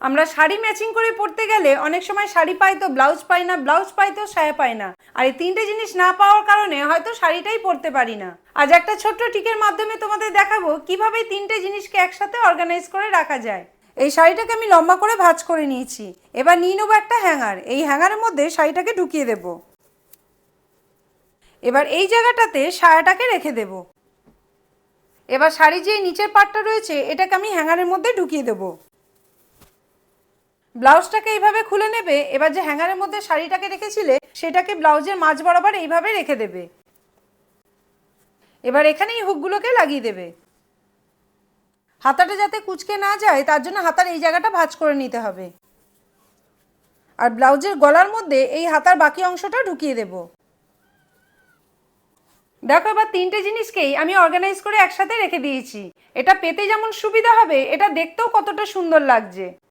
আমরা শাড়ি ম্যাচিং করে পরতে গেলে অনেক সময় শাড়ি পাই তো ব্লাউজ পাই না ব্লাউজ পাই তো, সায়া পাই না। আর এই তিনটে জিনিস না পাওয়ার কারণে হয়তো শাড়িটাই পরতে পারি না। আজ একটা ছোট্ট টিকের মাধ্যমে তোমাদের দেখাবো কীভাবে তিনটে জিনিসকে একসাথে অর্গানাইজ করে রাখা যায়। এই শাড়িটাকে আমি লম্বা করে ভাঁজ করে নিয়েছি। এবার নিয়ে নেব একটা হ্যাঙ্গার এই হ্যাঙ্গারের মধ্যে শাড়িটাকে ঢুকিয়ে দেব। এবার এই জায়গাটাতে সায়াটাকে রেখে দেব। এবার শাড়ির যে নিচের পাটটা রয়েছে, এটাকে আমি হ্যাঙ্গারের মধ্যে ঢুকিয়ে দেবো। ব্লাউজটাকে এইভাবে খুলে নেবে, এবার যে হ্যাঙ্গারের মধ্যে শাড়িটাকে রেখেছিলে, সেটাকে ব্লাউজের মাঝ বরাবর এইভাবে রেখে দেবে। এবার এখানে এই হুকগুলোকে লাগিয়ে দেবে। হাতাটা যাতে কুচকে না যায়, তার জন্য হাতার এই জায়গাটা ভাঁজ করে নিতে হবে। আর ব্লাউজের গলার মধ্যে এই হাতার বাকি অংশটা ঢুকিয়ে দেব। দেখো এবার তিনটে জিনিসকেই আমি অর্গানাইজ করে একসাথে রেখে দিয়েছি। এটা পেতে যেমন সুবিধা হবে, এটা দেখতেও কতটা সুন্দর লাগছে।